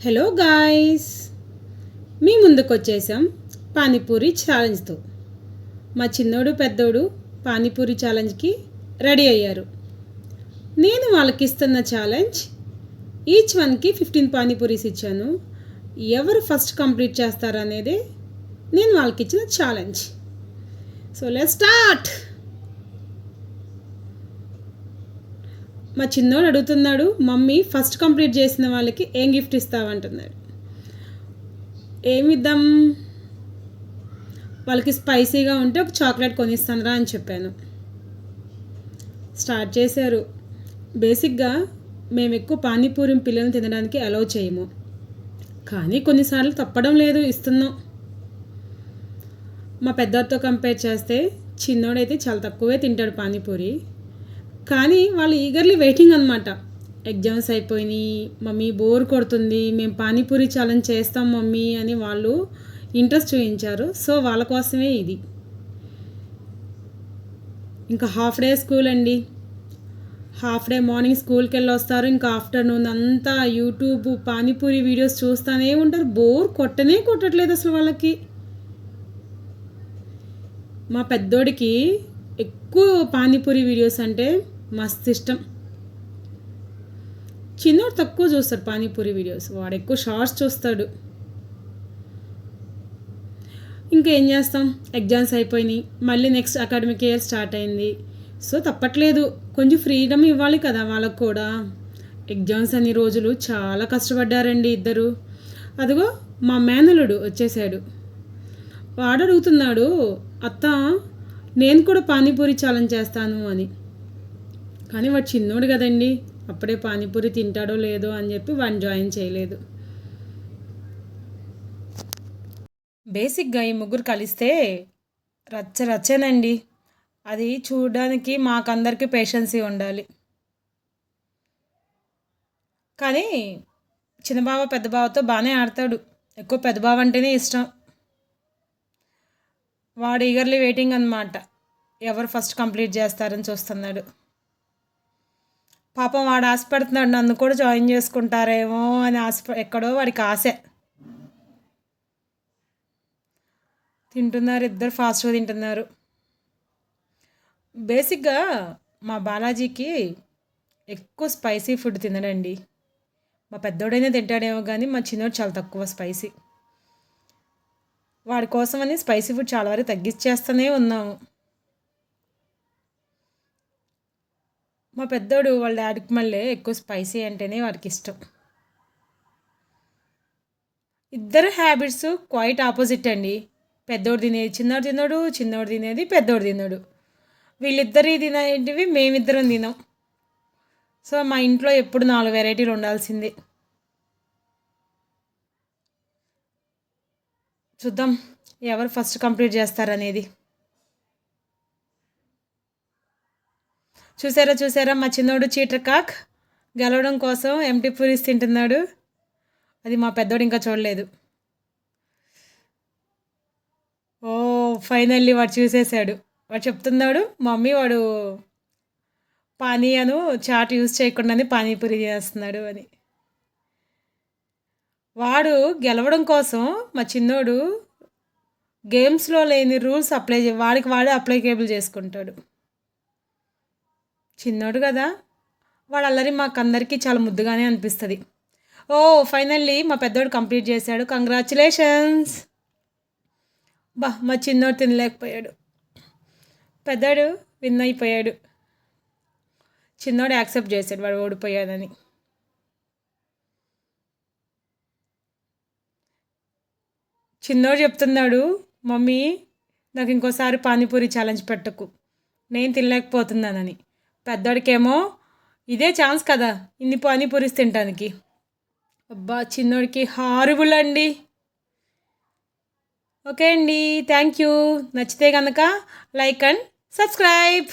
Hello guys మీ ముందుకు వచ్చేసాం పానీపూరి ఛాలెంజ్తో మా చిన్నోడు పెద్దోడు పానీపూరి ఛాలెంజ్కి రెడీ అయ్యారు. నేను వాళ్ళకి ఇస్తున్న ఛాలెంజ్ ఈచ్ వన్కి ఫిఫ్టీన్ పానీపూరీస్ ఇచ్చాను. ఎవరు ఫస్ట్ కంప్లీట్ చేస్తారనేదే నేను వాళ్ళకి ఇచ్చిన ఛాలెంజ్ సో లెట్ స్టార్ట్ మా చిన్నోడు అడుగుతున్నాడు మమ్మీ ఫస్ట్ కంప్లీట్ చేసిన వాళ్ళకి ఏం గిఫ్ట్ ఇస్తావంటున్నాడు ఏమిద్దాం వాళ్ళకి స్పైసీగా ఉంటే ఒక చాక్లెట్ కొనిస్తానరా అని చెప్పాను. స్టార్ట్ చేశారు. బేసిక్గా మేము ఎక్కువ పానీపూరి పిల్లల్ని తినడానికి అలౌ చేయము. కానీ కొన్నిసార్లు తప్పడం లేదు ఇస్తున్నాం. మా పెద్దతో కంపేర్ చేస్తే చిన్నోడైతే చాలా తక్కువే తింటాడు పానీపూరి. కానీ వాళ్ళు ఈగర్లీ వెయిటింగ్ అనమాట ఎగ్జామ్స్ అయిపోయినాయి మమ్మీ బోర్ కొడుతుంది మేము పానీపూరి ఛాలెంజ్ చేస్తాం మమ్మీ అని వాళ్ళు ఇంట్రెస్ట్ చూపించారు. సో వాళ్ళ కోసమే ఇది. ఇంకా హాఫ్ డే స్కూల్ అండి. హాఫ్ డే మార్నింగ్ స్కూల్కి వెళ్ళి వస్తారు ఇంకా ఆఫ్టర్నూన్ అంతా యూట్యూబ్ పానీపూరి వీడియోస్ చూస్తూనే ఉంటారు. బోర్ కొట్టనే కొట్టట్లేదు అసలు వాళ్ళకి. మా పెద్దోడికి ఎక్కువ పానీపూరి వీడియోస్ అంటే మస్తు ఇష్టం. చిన్నోడు తక్కువ చూస్తాడు పానీపూరి వీడియోస్ వాడు ఎక్కువ షార్ట్స్ చూస్తాడు. ఇంకా ఏం చేస్తాం? ఎగ్జామ్స్ అయిపోయినాయి. మళ్ళీ నెక్స్ట్ అకాడమిక్ ఇయర్ స్టార్ట్ అయింది. సో తప్పట్లేదు. కొంచెం ఫ్రీడమ్ ఇవ్వాలి కదా వాళ్ళకు కూడా. ఎగ్జామ్స్ అన్ని రోజులు చాలా కష్టపడ్డారండి ఇద్దరు. అదిగో మా మేనలుడు వచ్చేసాడు. వాడు అడుగుతున్నాడు అత్త నేను కూడా పానీపూరి ఛాలెంజ్ చేస్తాను అని. కానీ వాడు చిన్నోడు కదండి. అప్పుడే పానీపూరి తింటాడో లేదో అని చెప్పి వాడిని జాయిన్ చేయలేదు. బేసిక్గా ఈ ముగ్గురు కలిస్తే రచ్చ రచ్చనండి. అది చూడడానికి మాకందరికీ పేషెన్సీ ఉండాలి. కానీ చిన్న బావ పెద్ద బావతో బాగానే ఆడతాడు. ఎక్కువ పెద్ద బావ అంటేనే ఇష్టం. వాడు ఈగర్లీ వెయిటింగ్ అనమాట ఎవరు ఫస్ట్ కంప్లీట్ చేస్తారని చూస్తున్నాడు. పాపం వాడు ఆశపడుతున్నాడు నన్ను కూడా జాయిన్ చేసుకుంటారేమో అని ఆశ ఎక్కడో వాడికి ఆశ. తింటున్నారు ఇద్దరు ఫాస్ట్గా తింటున్నారు. బేసిక్గా మా బాలాజీకి ఎక్కువ స్పైసీ ఫుడ్ తినడండి. మా పెద్దోడైనా తింటాడేమో కానీ మా చిన్నోడు చాలా తక్కువ స్పైసీ. వాడి కోసమని స్పైసీ ఫుడ్ చాలా వరకు తగ్గించేస్తూనే ఉన్నాము. మా పెద్దోడు వాళ్ళ డాడీకి మళ్ళీ ఎక్కువ స్పైసీ అంటేనే వాడికి ఇష్టం. ఇద్దరు హ్యాబిట్స్ క్వైట్ ఆపోజిట్ అండి. పెద్దోడు తినేది చిన్నోడు తినడు చిన్నోడు తినేది పెద్దోడు తినడు. వీళ్ళిద్దరి తినేటివి మేమిద్దరం తినాం. సో మా ఇంట్లో ఎప్పుడు నాలుగు వెరైటీలు ఉండాల్సిందే. చూద్దాం ఎవరు ఫస్ట్ కంప్లీట్ చేస్తారనేది. చూసారా చూసారా? మా చిన్నోడు చీటర్ కాక్ గెలవడం కోసం ఎంటీ పూరీస్ తింటున్నాడు. అది మా పెద్దోడు ఇంకా చూడలేదు. ఓ ఫైనల్లీ వాడు చూసేసాడు వాడు చెప్తున్నాడు మమ్మీ వాడు పానీయను చాట్ యూజ్ చేయకుండానే పానీపూరి చేస్తున్నాడు అని. వాడు గెలవడం కోసం మా చిన్నోడు గేమ్స్లో లేని రూల్స్ అప్లై వాడికి వాడే అప్లికేబుల్ చేసుకుంటాడు. చిన్నోడు కదా. వాడు అల్లరి మాకు అందరికీ చాలా ముద్దుగానే అనిపిస్తుంది. ఓ ఫైనల్లీ మా పెద్దోడు కంప్లీట్ చేశాడు. కంగ్రాచులేషన్స్. బా మా చిన్నోడు తినలేకపోయాడు. పెద్దోడు విన్ అయిపోయాడు. చిన్నోడు యాక్సెప్ట్ చేశాడు వాడు ఓడిపోయాడని. చిన్నోడు చెప్తున్నాడు మమ్మీ నాకు ఇంకోసారి పానీపూరి ఛాలెంజ్ పెట్టకు. నేను తినలేకపోతున్నానని. పెద్దోడికేమో ఇదే ఛాన్స్ కదా ఇన్ని పానీపూరీస్ తినడానికి అబ్బా చిన్నోడికి హారుబుల్ అండి ఓకే అండి థ్యాంక్ యూ. నచ్చితే కనుక లైక్ అండ్ సబ్స్క్రైబ్.